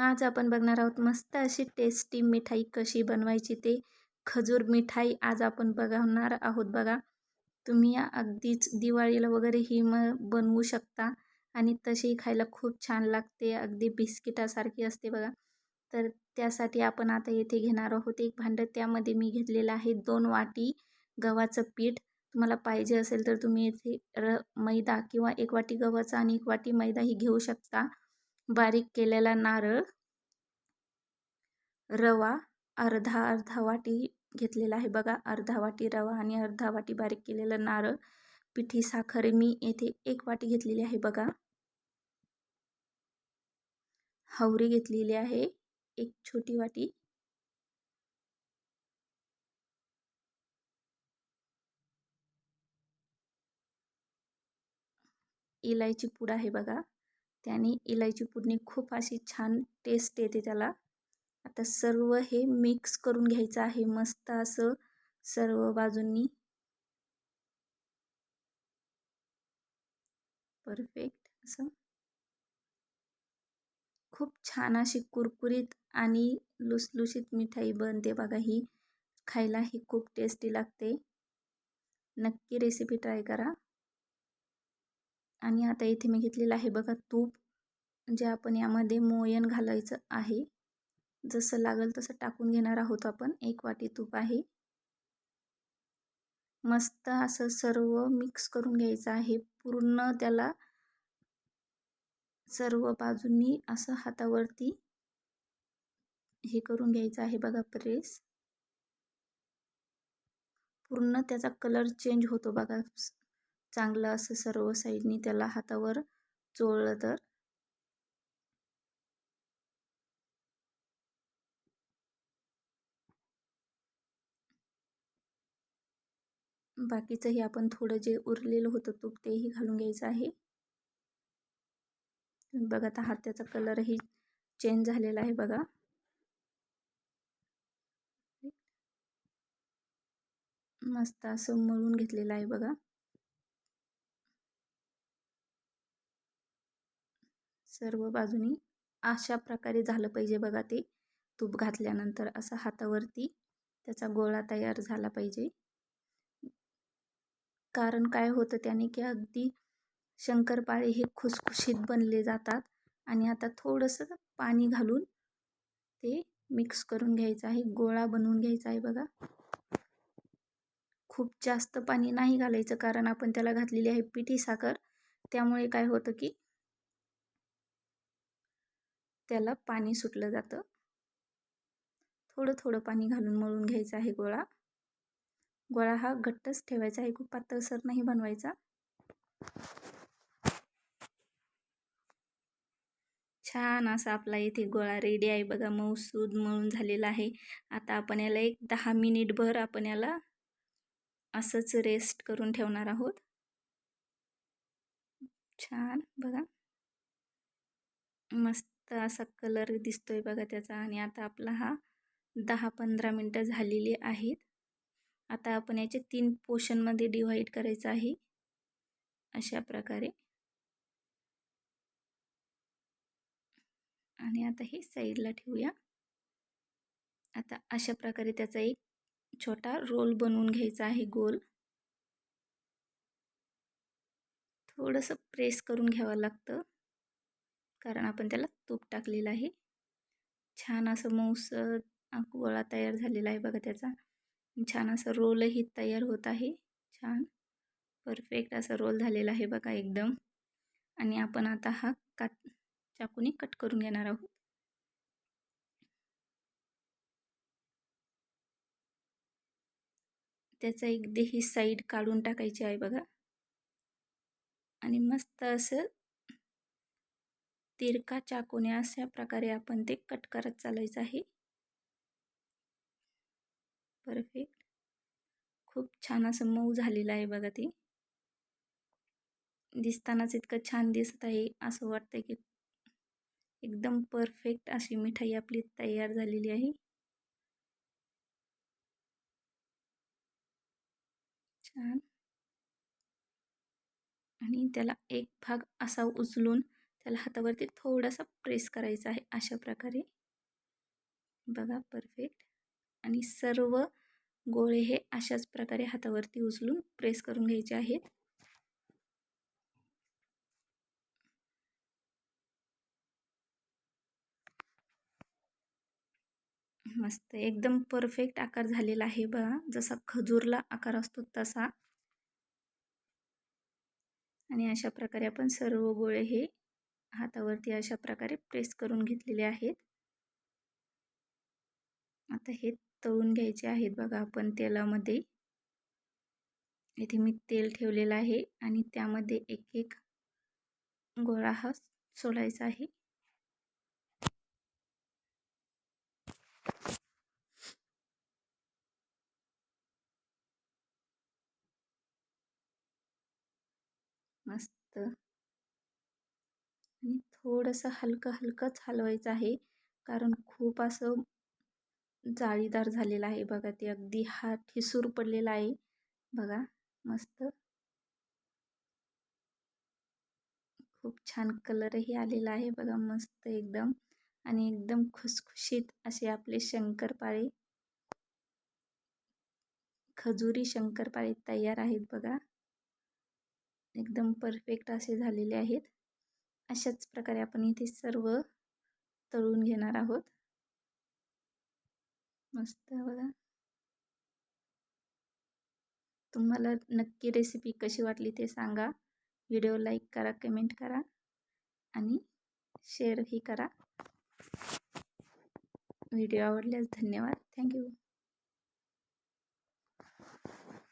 आज आपण बघणार आहोत मस्त अशी टेस्टी मिठाई कशी बनवायची ते खजूर मिठाई आज आपण बघणार आहोत बघा. तुम्ही अगदीच दिवाळीला वगैरे ही म बनवू शकता आणि तशी खायला खूप छान लागते अगदी बिस्किटासारखी असते बघा. तर त्यासाठी आपण आता येथे घेणार आहोत एक भांडं त्यामध्ये मी घेतलेलं आहे दोन वाटी गव्हाचं पीठ. तुम्हाला पाहिजे असेल तर तुम्ही येथे र मैदा किंवा एक वाटी गव्हाचा आणि एक वाटी मैदाही घेऊ शकता. बारीक केलेला नारळ रवा अर्धा अर्धा वाटी घेतलेला आहे. बघा अर्धा वाटी रवा आणि अर्धा वाटी बारीक केलेलं नारळ पिठी साखर मी येथे एक वाटी घेतलेली आहे. बघा हवरी घेतलेली आहे एक छोटी वाटी. इलायची पूड आहे बघा. त्याने इलायची पुडणी खूप अशी छान टेस्ट येते त्याला. आता सर्व हे मिक्स करून घ्यायचं आहे. मस्त असं सर्व बाजूंनी. परफेक्ट असं. खूप छान अशी कुरकुरीत आणि लुसलुशीत मिठाई बनते बघा ही. खायला ही खूप टेस्टी लागते. नक्की रेसिपी ट्राय करा. आणि आता इथे मी घेतलेलं आहे बघा तूप जे आपण यामध्ये मोयन घालायचं आहे. जसं लागेल तसं टाकून घेणार आहोत आपण. एक वाटी तूप आहे. मस्त असं सर्व मिक्स करून घ्यायचं आहे. पूर्ण त्याला सर्व बाजूंनी असं हातावरती हे करून घ्यायचं आहे बघा प्रेस. पूर्ण त्याचा कलर चेंज होतो बघा. चांगलं असं सर्व साईडनी त्याला हातावर चोळलं तर. बाकीचंही आपण थोडं जे उरलेलं होतं तूप तेही घालून घ्यायचं आहे. बघत आहात त्याचा कलरही चेंज झालेला आहे बघा. मस्त असं मळून घेतलेलं आहे बघा. सर्व बाजूनी अशा प्रकारे झालं पाहिजे बघा ते. तूप घातल्यानंतर असं हातावरती त्याचा गोळा तयार झाला पाहिजे. कारण काय होतं त्याने की अगदी शंकरपाळे हे खुसखुशीत बनले जातात आणि आता थोडंसं पाणी घालून ते मिक्स करून घ्यायचं आहे. गोळा बनवून घ्यायचा आहे बघा. खूप जास्त पाणी नाही घालायचं कारण आपण त्याला घातलेली आहे पिठी साखर. त्यामुळे काय होतं की त्याला पाणी सुटलं जातं. थोडं थोडं पाणी घालून मळून घ्यायचं आहे गोळा. गोळा हा घट्टच ठेवायचा आहे खूप पातळसर नाही बनवायचा. छान असा आपला इथे गोळा रेडी आहे बघा मऊसूद मळून झालेला आहे. आता आपण याला एक दहा मिनिटभर आपण याला असंच रेस्ट करून ठेवणार आहोत. छान बघा. मस्त असा कलर दिसतोय बघा त्याचा. आणि आता आपला हा दहा पंधरा मिनटं झालेली आहेत. आता आपण याचे तीन पोर्शनमध्ये डिवाईड करायचं आहे. अशा प्रकारे. आणि आता हे साईडला ठेवूया. आता अशा प्रकारे त्याचा एक छोटा रोल बनवून घ्यायचा आहे गोल. थोडंसं प्रेस करून घ्यावं लागतं. कारण आपण त्याला तूप टाकलेलं आहे. छान असं मऊस गोळा तयार झालेला आहे बघा त्याचा. छान असं रोलही तयार होत आहे. छान. परफेक्ट असा रोल झालेला आहे बघा एकदम. आणि आपण आता हा कात चाकूने कट करून घेणार आहोत. त्याचा एक ही साईड काढून टाकायची आहे बघा. आणि मस्त असं तिरका चाकूने अशा प्रकारे आपण ते कट करत चालायचं आहे. परफेक्ट खूप छान असं मऊ झालेलं आहे बघा ते. दिसतानाच इतकं छान दिसत आहे. असं वाटतं की एकदम परफेक्ट अशी मिठाई आपली तयार झालेली आहे. छान. आणि त्याला एक भाग असा उचलून त्याला हातावरती थोडासा प्रेस करायचा आहे अशा प्रकारे. बघा परफेक्ट आणि सर्व गोळे हे अशाच प्रकारे हातावरती उचलून प्रेस करून घ्यायचे आहेत. मस्त एकदम परफेक्ट आकार झालेला आहे बघा. जसा खजूरला आकार असतो तसा. आणि अशा प्रकारे आपण सर्व गोळे हे हातावरती अशा प्रकारे प्रेस करून घेतलेले आहेत. आता हे तळून घ्यायचे आहेत बघा आपण तेलामध्ये. इथे मी तेल ठेवलेलं आहे आणि त्यामध्ये एक एक गोळा हा सोडायचा आहे. मस्त. आणि थोडंसं हलकं हलकंच हलवायचं आहे. कारण खूप असं जाळीदार झालेलं आहे बघा ते. अगदी हा ठिसूर पडलेला आहे. बघा मस्त. खूप छान कलरही आलेला आहे बघा मस्त एकदम. आणि एकदम खुसखुशीत असे आपले शंकरपाळे. खजुरी शंकरपाळे तयार आहेत बघा. एकदम परफेक्ट असे झालेले आहेत. अशाच प्रकारे आपण इथे सर्व तळून घेणार आहोत. मस्त बघा. तुम्हाला नक्की रेसिपी कशी वाटली ते सांगा. व्हिडिओ लाईक करा कमेंट करा आणि शेअरही करा. व्हिडिओ आवडल्यास धन्यवाद. थँक्यू